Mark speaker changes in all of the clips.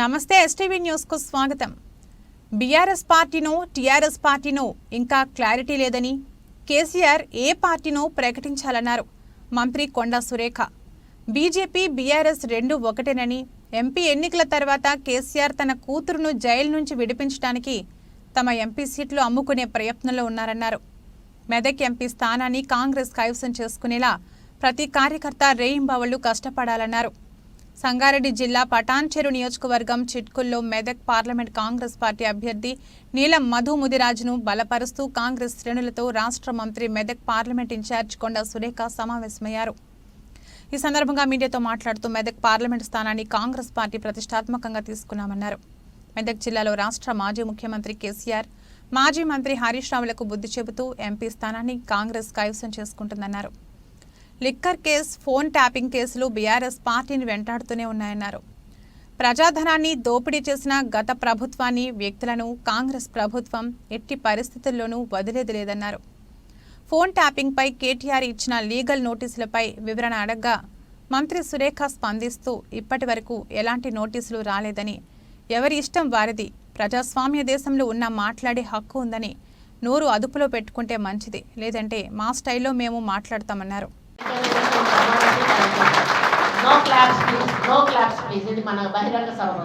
Speaker 1: నమస్తే ఎస్టీవీ న్యూస్కు స్వాగతం. బీఆర్ఎస్ పార్టీనో టీఆర్ఎస్ పార్టీనో ఇంకా క్లారిటీ లేదని కేసీఆర్ ఏ పార్టీనో ప్రకటించాలన్నారు మంత్రి కొండా సురేఖ. బీజేపీ బీఆర్ఎస్ రెండు ఒకటేనని ఎంపీ ఎన్నికల తర్వాత కేసీఆర్ తన కూతురును జైలు నుంచి విడిపించడానికి తమ ఎంపీ సీట్లు అమ్ముకునే ప్రయత్నంలో ఉన్నారన్నారు. మెదక్ ఎంపీ స్థానాన్ని కాంగ్రెస్ కైవసం చేసుకునేలా ప్రతి కార్యకర్త రేయింబావళ్ళు కష్టపడాలన్నారు. సంగారెడ్డి జిల్లా పటాన్చెరు నియోజకవర్గం చిట్కుల్లో మెదక్ పార్లమెంట్ కాంగ్రెస్ పార్టీ అభ్యర్థి నీలం మధు ముదిరాజును బలపరుస్తూ కాంగ్రెస్ శ్రేణులతో రాష్ట్ర మంత్రి మెదక్ పార్లమెంట్ ఇన్ఛార్జ్ కొండ సురేఖ సమావేశమయ్యారు. ఈ సందర్భంగా మీడియాతో మాట్లాడుతూ మెదక్ పార్లమెంట్ స్థానాన్ని కాంగ్రెస్ పార్టీ ప్రతిష్టాత్మకంగా తీసుకున్నామన్నారు. మెదక్ జిల్లాలో రాష్ట్ర మాజీ ముఖ్యమంత్రి కేసీఆర్ మాజీ మంత్రి హరీష్ రావులకు బుద్ధి చెబుతూ ఎంపీ స్థానాన్ని కాంగ్రెస్ కైవసం చేసుకుంటుందన్నారు. లిక్కర్ కేస్ ఫోన్ ట్యాపింగ్ కేసులు బీఆర్ఎస్ పార్టీని వెంటాడుతూనే ఉన్నాయన్నారు. ప్రజాధనాన్ని దోపిడీ చేసిన గత ప్రభుత్వాన్ని వ్యక్తులను కాంగ్రెస్ ప్రభుత్వం ఎట్టి పరిస్థితుల్లోనూ వదిలేది లేదన్నారు. ఫోన్ ట్యాపింగ్పై కేటీఆర్ ఇచ్చిన లీగల్ నోటీసులపై వివరణ అడగ్గా మంత్రి సురేఖ స్పందిస్తూ ఇప్పటి వరకు ఎలాంటి నోటీసులు రాలేదని ఎవరి ఇష్టం వారిది ప్రజాస్వామ్య దేశంలో ఉన్న మాట్లాడే హక్కు ఉందని నోరు అదుపులో పెట్టుకుంటే మంచిది లేదంటే మా స్టైల్లో మేము మాట్లాడతామన్నారు.
Speaker 2: No claps please no claps please ఇది మన బహిరంగ సభ.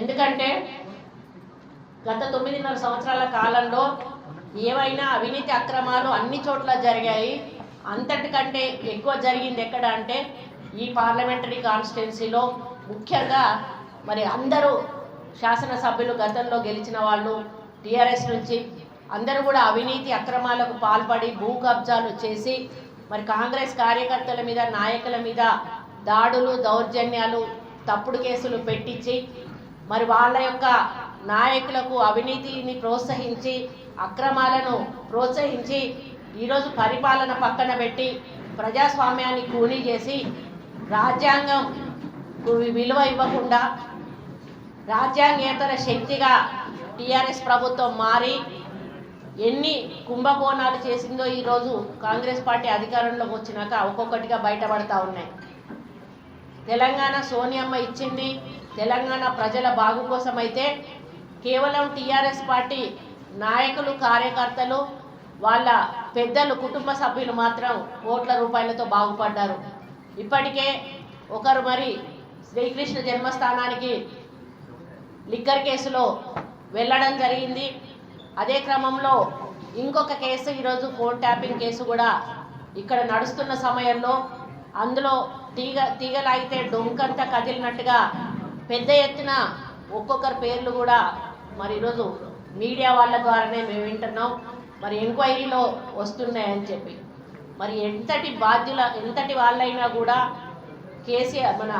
Speaker 2: ఎందుకంటే గత తొమ్మిదిన్నర సంవత్సరాల కాలంలో ఏవైనా అవినీతి అక్రమాలు అన్ని చోట్ల జరిగాయి. అంతటికంటే ఎక్కువ జరిగింది ఎక్కడ అంటే ఈ పార్లమెంటరీ కాన్స్టిట్యున్సీలో. ముఖ్యంగా మరి అందరూ శాసనసభ్యులు గతంలో గెలిచిన వాళ్ళు టీఆర్ఎస్ నుంచి అందరూ కూడా అవినీతి అక్రమాలకు పాల్పడి భూ కబ్జాలు చేసి మరి కాంగ్రెస్ కార్యకర్తల మీద నాయకుల మీద దాడులు దౌర్జన్యాలు తప్పుడు కేసులు పెట్టించి మరి వాళ్ళ యొక్క నాయకులకు అవినీతిని ప్రోత్సహించి అక్రమాలను ప్రోత్సహించి ఈరోజు పరిపాలన పక్కన పెట్టి ప్రజాస్వామ్యాన్ని కూనీ చేసి రాజ్యాంగం విలువ ఇవ్వకుండా రాజ్యాంగేతర శక్తిగా టీఆర్ఎస్ ప్రభుత్వం మారి ఎన్ని కుంభకోణాలు చేసిందో ఈరోజు కాంగ్రెస్ పార్టీ అధికారంలోకి వచ్చినాక ఒక్కొక్కటిగా బయటపడతా ఉన్నాయి. తెలంగాణ సోనియమ్మ ఇచ్చింది తెలంగాణ ప్రజల బాగు కోసం అయితే కేవలం టీఆర్ఎస్ పార్టీ నాయకులు కార్యకర్తలు వాళ్ళ పెద్దలు కుటుంబ సభ్యులు మాత్రం కోట్ల రూపాయలతో బాగుపడ్డారు. ఇప్పటికే ఒకరు మరి శ్రీకృష్ణ జన్మస్థానానికి లిక్కర్ కేసులో వెళ్ళడం జరిగింది. అదే క్రమంలో ఇంకొక కేసు ఈరోజు ఫోన్ ట్యాపింగ్ కేసు కూడా ఇక్కడ నడుస్తున్న సమయంలో అందులో తీగ తీగలాగితే డొంకంతా కదిలినట్టుగా పెద్ద ఎత్తున ఒక్కొక్కరి పేర్లు కూడా మరి ఈరోజు మీడియా వాళ్ళ ద్వారానే మేము వింటున్నాం. మరి ఎంక్వైరీలో వస్తున్నాయని చెప్పి. మరి ఎంతటి బాధ్యుల ఎంతటి వాళ్ళైనా కూడా కేసీఆర్ మన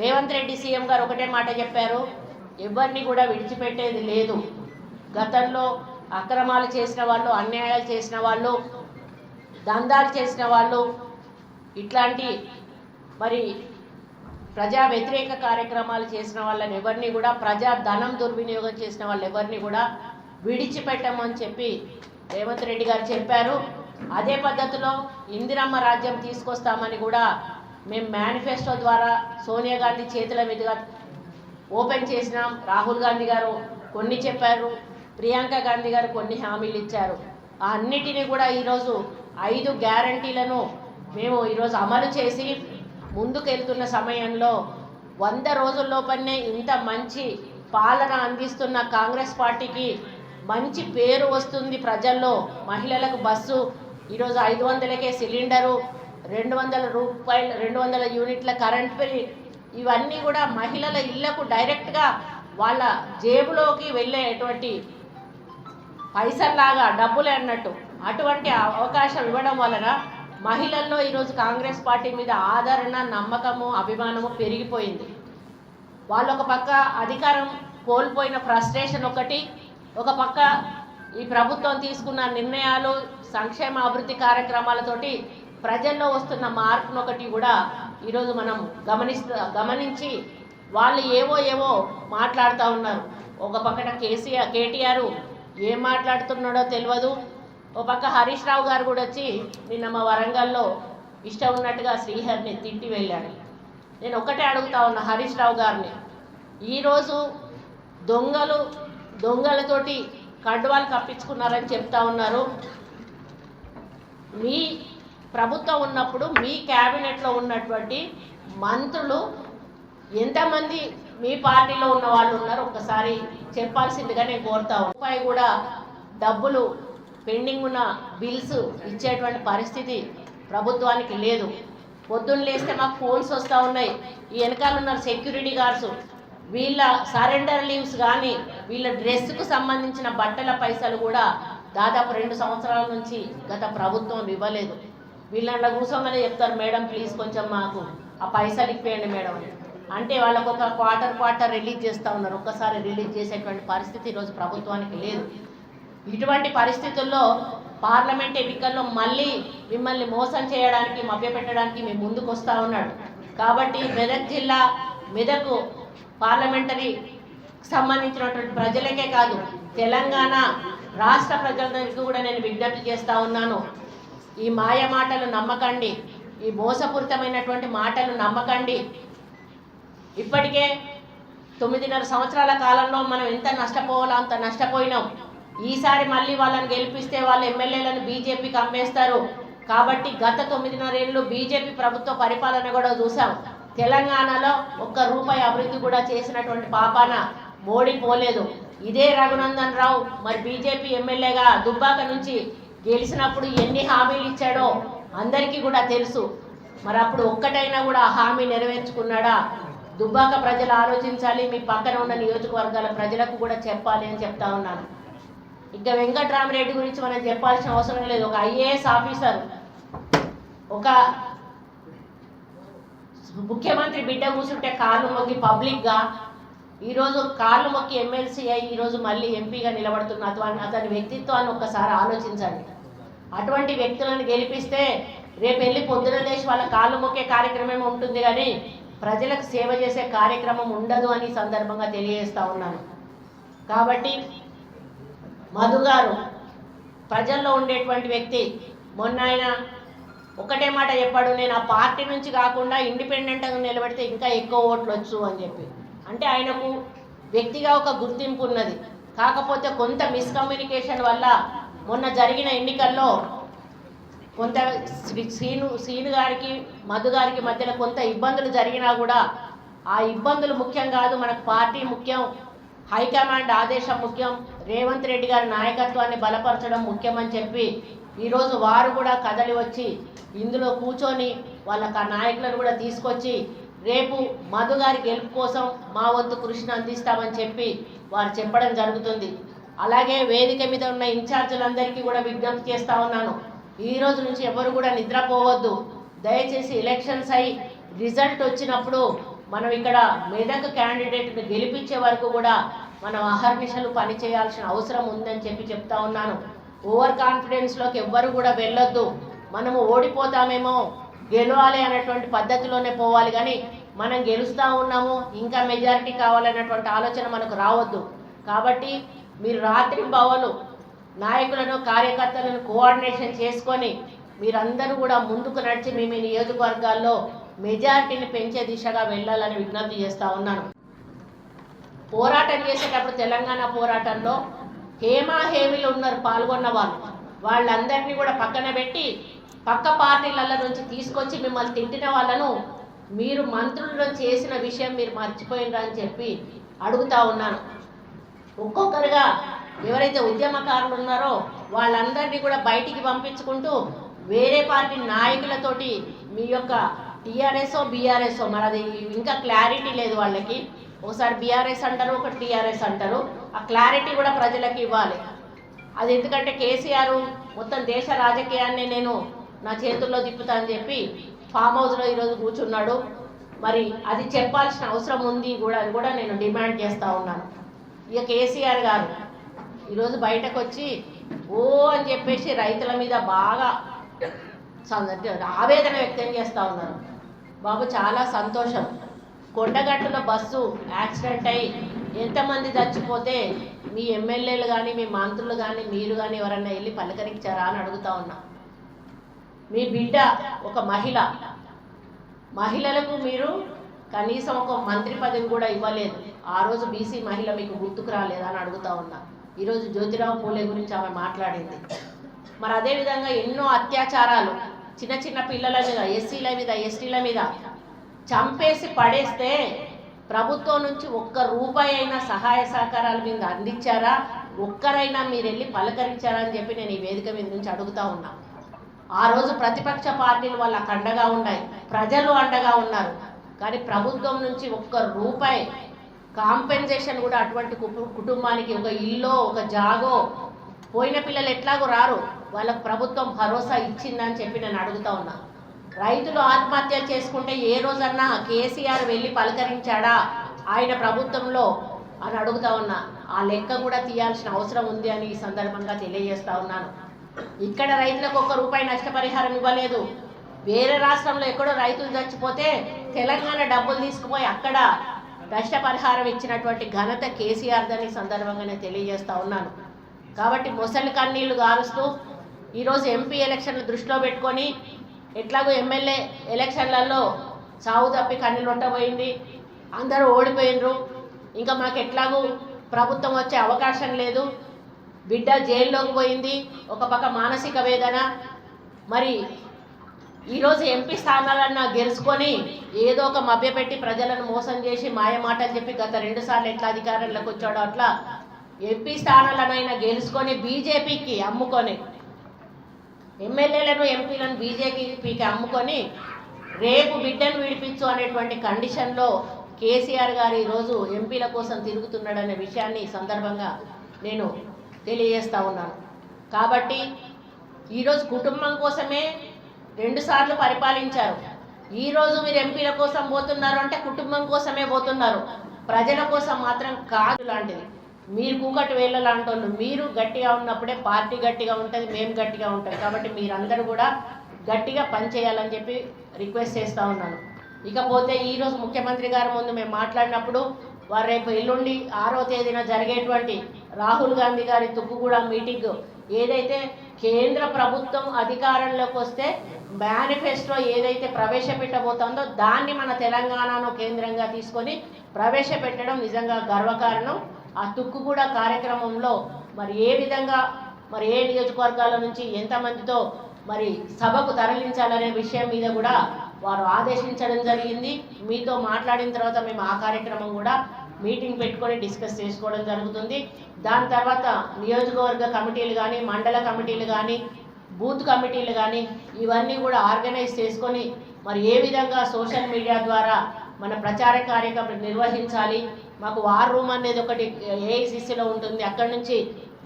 Speaker 2: రేవంత్ రెడ్డి సీఎం గారు ఒకటే మాట చెప్పారు ఎవరిని కూడా విడిచిపెట్టేది లేదు. గతంలో అక్రమాలు చేసిన వాళ్ళు అన్యాయాలు చేసిన వాళ్ళు దందాలు చేసిన వాళ్ళు ఇట్లాంటి మరి ప్రజా వ్యతిరేక కార్యక్రమాలు చేసిన వాళ్ళని ఎవరిని కూడా ప్రజా ధనం దుర్వినియోగం చేసిన వాళ్ళు ఎవరిని కూడా విడిచిపెట్టమని చెప్పి రేవంత్ రెడ్డి గారు చెప్పారు. అదే పద్ధతిలో ఇందిరమ్మ రాజ్యం తీసుకొస్తామని కూడా మేము మేనిఫెస్టో ద్వారా సోనియా గాంధీ చేతుల మీదుగా ఓపెన్ చేసినాం. రాహుల్ గాంధీ గారు కొన్ని చెప్పారు. ప్రియాంక గాంధీ గారు కొన్ని హామీలు ఇచ్చారు. ఆ అన్నిటినీ కూడా ఈరోజు ఐదు గ్యారంటీలను మేము ఈరోజు అమలు చేసి ముందుకెళ్తున్న సమయంలో వంద రోజుల్లోపనే ఇంత మంచి పాలన అందిస్తున్న కాంగ్రెస్ పార్టీకి మంచి పేరు వస్తుంది ప్రజల్లో. మహిళలకు బస్సు ఈరోజు ఐదు వందలకే సిలిండరు రెండు వందల రూపాయలు రెండు వందల యూనిట్ల కరెంట్ బిల్ ఇవన్నీ కూడా మహిళల ఇళ్ళకు డైరెక్ట్గా వాళ్ళ జేబులోకి వెళ్ళేటువంటి పైసల్లాగా డబ్బులే అన్నట్టు. అటువంటి అవకాశం ఇవ్వడం వలన మహిళల్లో ఈరోజు కాంగ్రెస్ పార్టీ మీద ఆదరణ నమ్మకము అభిమానము పెరిగిపోయింది. వాళ్ళు ఒక పక్క అధికారం కోల్పోయిన ఫ్రస్ట్రేషన్ ఒకటి ఒక పక్క ఈ ప్రభుత్వం తీసుకున్న నిర్ణయాలు సంక్షేమ అభివృద్ధి కార్యక్రమాలతోటి ప్రజల్లో వస్తున్న మార్పును ఒకటి కూడా ఈరోజు మనం గమనిస్తూ గమనించి వాళ్ళు ఏవో ఏవో మాట్లాడుతూ ఉన్నారు. ఒక పక్కన కేసీఆర్ కేటీఆర్ ఏం మాట్లాడుతున్నాడో తెలియదు ఓ పక్క హరీష్ రావు గారు కూడా వచ్చి నిన్న మా వరంగల్లో ఇష్టం ఉన్నట్టుగా శ్రీహరిని తిట్టి వెళ్ళాడు నేను ఒకటే అడుగుతా ఉన్నా హరీష్ రావు గారిని. ఈరోజు దొంగలు దొంగలతోటి కండువాలు కప్పించుకున్నారని చెప్తా ఉన్నారు. మీ ప్రభుత్వం ఉన్నప్పుడు మీ క్యాబినెట్లో ఉన్నటువంటి మంత్రులు ఎంతమంది మీ పార్టీలో ఉన్న వాళ్ళు ఉన్నారు ఒక్కసారి చెప్పాల్సిందిగా నేను కోరుతా రూపాయి కూడా డబ్బులు పెండింగ్ ఉన్న బిల్స్ ఇచ్చేటువంటి పరిస్థితి ప్రభుత్వానికి లేదు. పొద్దున్న లేస్తే మాకు ఫోన్స్ వస్తూ ఉన్నాయి. ఈ వెనకాల ఉన్న సెక్యూరిటీ గార్డ్స్ వీళ్ళ సరెండర్ లీవ్స్ కానీ వీళ్ళ డ్రెస్కు సంబంధించిన బట్టల పైసలు కూడా దాదాపు రెండు సంవత్సరాల నుంచి గత ప్రభుత్వం ఇవ్వలేదు. వీళ్ళ కూర్చోమని చెప్తారు మేడం ప్లీజ్ కొంచెం మాకు ఆ పైసలు ఇప్పేయండి మేడం అని. అంటే వాళ్ళకు ఒక క్వార్టర్ క్వార్టర్ రిలీజ్ చేస్తూ ఉన్నారు. ఒక్కసారి రిలీజ్ చేసేటువంటి పరిస్థితి ఈరోజు ప్రభుత్వానికి లేదు. ఇటువంటి పరిస్థితుల్లో పార్లమెంట్ ఎన్నికల్లో మళ్ళీ మిమ్మల్ని మోసం చేయడానికి మభ్యపెట్టడానికి మేము ముందుకు వస్తూ ఉన్నాడు. కాబట్టి మెదక్ జిల్లా మెదకు పార్లమెంటరీ సంబంధించినటువంటి ప్రజలకే కాదు తెలంగాణ రాష్ట్ర ప్రజలందరికీ కూడా నేను విజ్ఞప్తి చేస్తూ ఉన్నాను. ఈ మాయ మాటలు నమ్మకండి. ఈ మోసపూరితమైనటువంటి మాటలు నమ్మకండి. ఇప్పటికే తొమ్మిదిన్నర సంవత్సరాల కాలంలో మనం ఎంత నష్టపోవాలో అంత నష్టపోయినాం. ఈసారి మళ్ళీ వాళ్ళని గెలిపిస్తే వాళ్ళు ఎమ్మెల్యేలను బీజేపీకి అమ్మేస్తారు. కాబట్టి గత తొమ్మిదిన్నర ఏళ్ళు బీజేపీ ప్రభుత్వ పరిపాలన కూడా చూసాం. తెలంగాణలో ఒక్క రూపాయి అభివృద్ధి కూడా చేసినటువంటి పాపాన మోడీ పోలేదు. ఇదే రఘునందన్ రావు మరి బీజేపీ ఎమ్మెల్యేగా దుబ్బాక నుంచి గెలిచినప్పుడు ఎన్ని హామీలు ఇచ్చాడో అందరికీ కూడా తెలుసు. మరి అప్పుడు ఒక్కటైనా కూడా ఆ హామీ నెరవేర్చుకున్నాడా? దుబ్బాక ప్రజలు ఆలోచించాలి మీ పక్కన ఉన్న నియోజకవర్గాల ప్రజలకు కూడా చెప్పాలి అని చెప్తా ఉన్నాను. ఇంకా వెంకట్రామరెడ్డి గురించి మనం చెప్పాల్సిన అవసరం లేదు. ఒక ఐఏఎస్ ఆఫీసర్ ఒక ముఖ్యమంత్రి బిడ్డ కూర్చుంటే కాళ్ళు మొక్కి పబ్లిక్గా ఈరోజు కాళ్ళు మొక్కి ఎమ్మెల్సీ అయ్యి ఈరోజు మళ్ళీ ఎంపీగా నిలబడుతున్న అతని అతని వ్యక్తిత్వాన్ని ఒక్కసారి ఆలోచించండి. అటువంటి వ్యక్తులను గెలిపిస్తే రేపు వెళ్ళి పొద్దున లేచి వాళ్ళ కాళ్ళు మొక్కే కార్యక్రమం ఉంటుంది కానీ ప్రజలకు సేవ చేసే కార్యక్రమం ఉండదు అని సందర్భంగా తెలియజేస్తూ ఉన్నాను. కాబట్టి మధు గారు ప్రజల్లో ఉండేటువంటి వ్యక్తి మొన్న ఆయన ఒకటే మాట చెప్పాడు నేను ఆ పార్టీ నుంచి కాకుండా ఇండిపెండెంట్గా నిలబడితే ఇంకా ఎక్కువ ఓట్లు వచ్చు అని చెప్పి. అంటే ఆయనకు వ్యక్తిగా ఒక గుర్తింపు ఉన్నది. కాకపోతే కొంత మిస్కమ్యూనికేషన్ వల్ల మొన్న జరిగిన ఎన్నికల్లో కొంత శ్రీ- శ్రీను శ్రీను గారికి మధు గారికి మధ్యలో కొంత ఇబ్బందులు జరిగినా కూడా ఆ ఇబ్బందులు ముఖ్యం కాదు. మనకు పార్టీ ముఖ్యం హైకమాండ్ ఆదేశం ముఖ్యం రేవంత్ రెడ్డి గారి నాయకత్వాన్ని బలపరచడం ముఖ్యమని చెప్పి ఈరోజు వారు కూడా కదలి వచ్చి ఇందులో కూర్చొని వాళ్ళకి ఆ నాయకులను కూడా తీసుకొచ్చి రేపు మధు గారి గెలుపు కోసం మా వంతు కృషిని అందిస్తామని చెప్పి వారు చెప్పడం జరుగుతుంది. అలాగే వేదిక మీద ఉన్న ఇన్ఛార్జీలందరికీ కూడా విజ్ఞప్తి చేస్తా ఉన్నాను. ఈ రోజు నుంచి ఎవరు కూడా నిద్రపోవద్దు. దయచేసి ఎలక్షన్స్ అయి రిజల్ట్ వచ్చినప్పుడు మనం ఇక్కడ మెదక్ క్యాండిడేట్ని గెలిపించే వరకు కూడా మనం అహర్నిశలు పని చేయాల్సిన అవసరం ఉందని చెప్పి చెప్తా ఉన్నాను. ఓవర్ కాన్ఫిడెన్స్లోకి ఎవ్వరు కూడా వెళ్ళొద్దు. మనము ఓడిపోతామేమో గెలవాలి అనేటువంటి పద్ధతిలోనే పోవాలి కానీ మనం గెలుస్తూ ఉన్నాము ఇంకా మెజారిటీ కావాలనేటువంటి ఆలోచన మనకు రావద్దు. కాబట్టి మీరు రాత్రి భవలు నాయకులను కార్యకర్తలను కోఆర్డినేషన్ చేసుకొని మీరందరూ కూడా ముందుకు నడిచి మీ మీ నియోజకవర్గాల్లో మెజారిటీని పెంచే దిశగా వెళ్ళాలని విజ్ఞప్తి చేస్తా ఉన్నాను. పోరాటం చేసేటప్పుడు తెలంగాణ పోరాటంలో హేమాహేమీలు ఉన్నారు పాల్గొన్న వాళ్ళు. వాళ్ళందరినీ కూడా పక్కన పెట్టి పక్క పార్టీల నుంచి తీసుకొచ్చి మిమ్మల్ని తిట్టిన వాళ్ళను మీరు మంత్రులను చేసిన విషయం మీరు మర్చిపోయినరా అని చెప్పి అడుగుతా ఉన్నాను. ఒక్కొక్కరుగా ఎవరైతే ఉద్యమకారులు ఉన్నారో వాళ్ళందరినీ కూడా బయటికి పంపించుకుంటూ వేరే పార్టీ నాయకులతోటి మీ యొక్క టీఆర్ఎస్ఓ బీఆర్ఎస్ఓ మరి అది ఇంకా క్లారిటీ లేదు వాళ్ళకి. ఒకసారి బీఆర్ఎస్ అంటారు ఒకటి టీఆర్ఎస్ అంటారు. ఆ క్లారిటీ కూడా ప్రజలకు ఇవ్వాలి. అది ఎందుకంటే కేసీఆర్ మొత్తం దేశ రాజకీయాన్ని నేను నా చేతుల్లో తిప్పుతా అని చెప్పి ఫామ్ హౌస్లో ఈరోజు కూర్చున్నాడు. మరి అది చెప్పాల్సిన అవసరం ఉంది కూడా అది కూడా నేను డిమాండ్ చేస్తూ ఉన్నాను. ఇక కేసీఆర్ గారు ఈరోజు బయటకు వచ్చి ఓ అని చెప్పేసి రైతుల మీద బాగా ఆవేదన వ్యక్తం చేస్తూ ఉన్నారు. బాబు చాలా సంతోషం. కొండగట్టులో బస్సు యాక్సిడెంట్ అయి ఎంతమంది చచ్చిపోతే మీ ఎమ్మెల్యేలు కానీ మీ మంత్రులు కానీ మీరు కానీ ఎవరన్నా వెళ్ళి పలకరించారా అని అడుగుతా ఉన్నా. మీ బిడ్డ ఒక మహిళ. మహిళలకు మీరు కనీసం ఒక మంత్రి పదవి కూడా ఇవ్వలేదు. ఆ రోజు బీసీ మహిళ మీకు గుర్తుకు రాలేదా అని అడుగుతా ఉన్నా. ఈరోజు జ్యోతిరావు పూలే గురించి ఆమె మాట్లాడింది. మరి అదేవిధంగా ఎన్నో అత్యాచారాలు చిన్న చిన్న పిల్లల మీద ఎస్సీల మీద ఎస్టీల మీద చంపేసి పడేస్తే ప్రభుత్వం నుంచి ఒక్క రూపాయి అయినా సహాయ సహకారాల మీద అందించారా? ఒక్కరైనా మీరు వెళ్ళి పలకరించారా అని చెప్పి నేను ఈ వేదిక మీద నుంచి అడుగుతా ఉన్నా. ఆ రోజు ప్రతిపక్ష పార్టీలు వాళ్ళకు అండగా ఉన్నాయి ప్రజలు అండగా ఉన్నారు. కానీ ప్రభుత్వం నుంచి ఒక్క రూపాయి కాంపెన్సేషన్ కూడా అటువంటి కుటుంబానికి ఒక ఇల్లో ఒక జాగో. పోయిన పిల్లలు ఎట్లాగో రారు. వాళ్ళకు ప్రభుత్వం భరోసా ఇచ్చిందని చెప్పి నేను అడుగుతా ఉన్నా. రైతులు ఆత్మహత్యలు చేసుకుంటే ఏ రోజన్నా కేసీఆర్ వెళ్ళి పలకరించాడా ఆయన ప్రభుత్వంలో అని అడుగుతా ఉన్నా. ఆ లెక్క కూడా తీయాల్సిన అవసరం ఉంది అని ఈ సందర్భంగా తెలియజేస్తా ఉన్నాను. ఇక్కడ రైతులకు ఒక్క రూపాయి నష్టపరిహారం ఇవ్వలేదు. వేరే రాష్ట్రంలో ఎక్కడో రైతులు చచ్చిపోతే తెలంగాణ డబ్బులు తీసుకుపోయి అక్కడ నష్టపరిహారం ఇచ్చినటువంటి ఘనత కేసీఆర్ దాని సందర్భంగానే సందర్భంగా నేను ఉన్నాను. కాబట్టి మొసలి కన్నీళ్ళు గారుస్తూ ఈరోజు ఎంపీ ఎలక్షన్లు దృష్టిలో పెట్టుకొని ఎట్లాగో ఎమ్మెల్యే ఎలక్షన్లలో సాగు తప్పి కన్నీళ్ళొట్టబోయింది అందరూ ఓడిపోయినరు. ఇంకా మాకు ఎట్లాగూ ప్రభుత్వం వచ్చే అవకాశం లేదు. బిడ్డ జైల్లోకి పోయింది. ఒక పక్క మానసిక వేదన. మరి ఈరోజు ఎంపీ స్థానాలన్నా గెలుచుకొని ఏదో ఒక మభ్యపెట్టి ప్రజలను మోసం చేసి మాయమాటలు చెప్పి గత రెండు సార్లు ఎట్లా అధికారంలోకి వచ్చాడో అట్లా ఎంపీ స్థానాలనైనా గెలుచుకొని బీజేపీకి అమ్ముకొని ఎమ్మెల్యేలను ఎంపీలను బీజేపీకి అమ్ముకొని రేపు బిడ్డను విడిపించు అనేటువంటి కండిషన్లో కేసీఆర్ గారు ఈరోజు ఎంపీల కోసం తిరుగుతున్నాడనే విషయాన్ని ఈ సందర్భంగా నేను తెలియజేస్తా ఉన్నాను. కాబట్టి ఈరోజు కుటుంబం కోసమే రెండుసార్లు పరిపాలించారు. ఈరోజు మీరు ఎంపీల కోసం పోతున్నారు అంటే కుటుంబం కోసమే పోతున్నారు. ప్రజల కోసం మాత్రం కాదు లాంటిది. మీరు కూకటి వేళ్ళ లాంటి వాళ్ళు మీరు గట్టిగా ఉన్నప్పుడే పార్టీ గట్టిగా ఉంటుంది మేము గట్టిగా ఉంటాం కాబట్టి మీరందరూ కూడా గట్టిగా పనిచేయాలని చెప్పి రిక్వెస్ట్ చేస్తూ ఉన్నాను. ఇకపోతే ఈరోజు ముఖ్యమంత్రి గారి ముందు మేము మాట్లాడినప్పుడు వారు రేపు ఎల్లుండి ఆరో తేదీన జరిగేటువంటి రాహుల్ గాంధీ గారి తుక్కుగూడ మీటింగ్ ఏదైతే కేంద్ర ప్రభుత్వం అధికారంలోకి వస్తే మేనిఫెస్టో ఏదైతే ప్రవేశపెట్టబోతుందో దాన్ని మన తెలంగాణను కేంద్రంగా తీసుకొని ప్రవేశపెట్టడం నిజంగా గర్వకారణం. ఆ తుక్కుగూడ కార్యక్రమంలో మరి ఏ విధంగా మరి ఏ నియోజకవర్గాల నుంచి ఎంతమందితో మరి సభకు తరలించాలనే విషయం మీద కూడా వారు ఆదేశించడం జరిగింది. మీతో మాట్లాడిన తర్వాత మేము ఆ కార్యక్రమం కూడా మీటింగ్ పెట్టుకొని డిస్కస్ చేసుకోవడం జరుగుతుంది. దాని తర్వాత నియోజకవర్గ కమిటీలు కానీ మండల కమిటీలు కానీ బూత్ కమిటీలు కానీ ఇవన్నీ కూడా ఆర్గనైజ్ చేసుకొని మరి ఏ విధంగా సోషల్ మీడియా ద్వారా మన ప్రచార కార్యక్రమం నిర్వహించాలి? మాకు వార్ రూమ్ అనేది ఒకటి ఏఐసిసిలో ఉంటుంది. అక్కడ నుంచి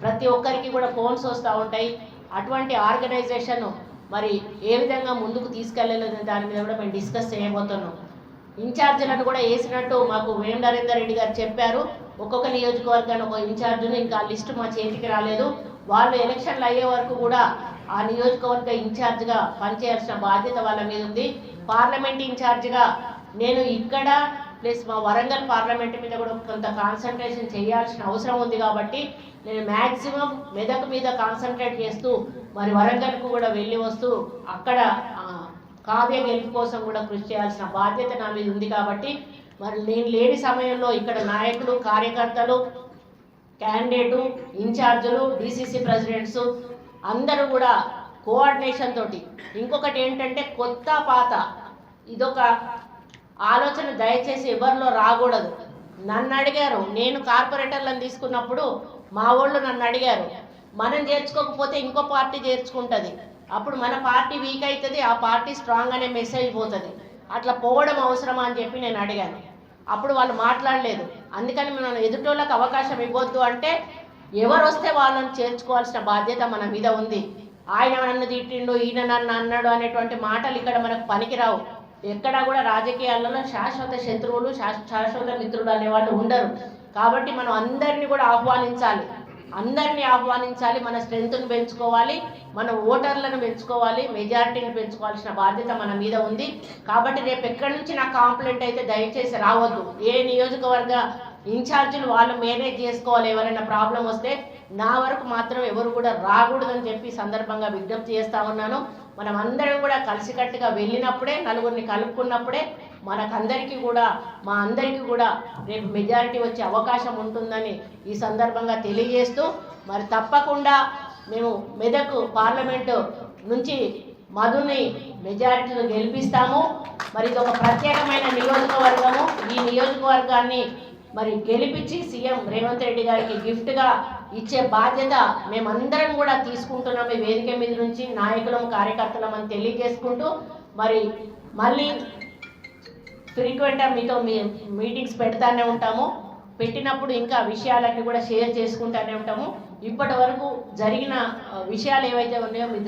Speaker 2: ప్రతి ఒక్కరికి కూడా ఫోన్స్ వస్తూ ఉంటాయి. అటువంటి ఆర్గనైజేషన్ మరి ఏ విధంగా ముందుకు తీసుకెళ్ళలేదనే దాని మీద కూడా మేము డిస్కస్ చేయబోతున్నాం. ఇన్ఛార్జీలను కూడా వేసినట్టు మాకు వేం నరేందర్ రెడ్డి గారు చెప్పారు. ఒక్కొక్క నియోజకవర్గాన్ని ఒక ఇన్ఛార్జ్ను ఇంకా లిస్టు మా చేతికి రాలేదు. వాళ్ళు ఎలక్షన్లు అయ్యే వరకు కూడా ఆ నియోజకవర్గ ఇన్ఛార్జ్గా పనిచేయాల్సిన బాధ్యత వాళ్ళ మీద ఉంది. పార్లమెంట్ ఇన్ఛార్జ్గా నేను ఇక్కడ ప్లస్ మా వరంగల్ పార్లమెంట్ మీద కూడా కొంత కాన్సన్ట్రేషన్ చేయాల్సిన అవసరం ఉంది కాబట్టి నేను మ్యాక్సిమం మెదక్ మీద కాన్సన్ట్రేట్ చేస్తూ మరి వరంగల్కు కూడా వెళ్ళి వస్తూ అక్కడ కావ్య గెలుపు కోసం కూడా కృషి చేయాల్సిన బాధ్యత నా మీద ఉంది కాబట్టి మరి నేను లేని సమయంలో ఇక్కడ నాయకులు కార్యకర్తలు క్యాండిడేటు ఇన్ఛార్జులు డిసిసి ప్రెసిడెంట్స్ అందరూ కూడా కోఆర్డినేషన్ తోటి. ఇంకొకటి ఏంటంటే కొత్త పాత. ఇదొక ఆలోచన దయచేసి ఎవరిలో రాకూడదు. నన్ను అడిగారు. నేను కార్పొరేటర్లను తీసుకున్నప్పుడు మా వాళ్ళు నన్ను అడిగారు. మనం చేర్చుకోకపోతే ఇంకో పార్టీ చేర్చుకుంటుంది. అప్పుడు మన పార్టీ వీక్ అవుతుంది ఆ పార్టీ స్ట్రాంగ్ అనే మెసేజ్ పోతుంది. అట్లా పోవడం అవసరమా అని చెప్పి నేను అడిగాను. అప్పుడు వాళ్ళు మాట్లాడలేదు. అందుకని మనం ఎదుటోళ్ళకి అవకాశం ఇవ్వద్దు అంటే ఎవరు వస్తే వాళ్ళని చేర్చుకోవాల్సిన బాధ్యత మన మీద ఉంది. ఆయన నన్ను తిట్టిండు ఈయన నన్ను అన్నాడు అనేటువంటి మాటలు ఇక్కడ మనకు పనికిరావు. ఎక్కడా కూడా రాజకీయాలలో శాశ్వత శత్రువులు శాశ్వత మిత్రులు అనేవాళ్ళు ఉండరు. కాబట్టి మనం అందరినీ కూడా ఆహ్వానించాలి. అందరినీ ఆహ్వానించాలి మన స్ట్రెంగ్త్ను పెంచుకోవాలి మన ఓటర్లను పెంచుకోవాలి మెజారిటీని పెంచుకోవాల్సిన బాధ్యత మన మీద ఉంది. కాబట్టి రేపు ఎక్కడి నుంచి నా కాంప్లైంట్ అయితే దయచేసి రావద్దు. ఏ నియోజకవర్గ ఇన్ఛార్జీలు వాళ్ళు మేనేజ్ చేసుకోవాలి ఎవరైనా ప్రాబ్లం వస్తే నా వరకు మాత్రం ఎవరు కూడా రాకూడదని చెప్పి సందర్భంగా విజ్ఞప్తి చేస్తా ఉన్నాను. మనం అందరం కూడా కలిసికట్టుగా వెళ్ళినప్పుడే నలుగురిని కలుపుకున్నప్పుడే మనకందరికీ కూడా మా అందరికీ కూడా రేపు మెజారిటీ వచ్చే అవకాశం ఉంటుందని ఈ సందర్భంగా తెలియజేస్తూ మరి తప్పకుండా మేము మెదక్ పార్లమెంటు నుంచి మధుని మెజారిటీలో గెలిపిస్తాము. మరి ఇది ఒక ప్రత్యేకమైన నియోజకవర్గము. ఈ నియోజకవర్గాన్ని మరి గెలిపించి సీఎం రేవంత్ రెడ్డి గారికి గిఫ్ట్గా ఇచ్చే బాధ్యత మేమందరం కూడా తీసుకుంటున్నాం. ఈ వేదిక మీద నుంచి నాయకులం కార్యకర్తలం అని తెలియజేసుకుంటూ మరి మళ్ళీ ఫ్రీక్వెంట్గా మీతో మీ మీటింగ్స్ పెడతానే ఉంటాము. పెట్టినప్పుడు ఇంకా విషయాలన్నీ కూడా షేర్ చేసుకుంటానే ఉంటాము. ఇప్పటి వరకు జరిగిన విషయాలు ఏవైతే ఉన్నాయో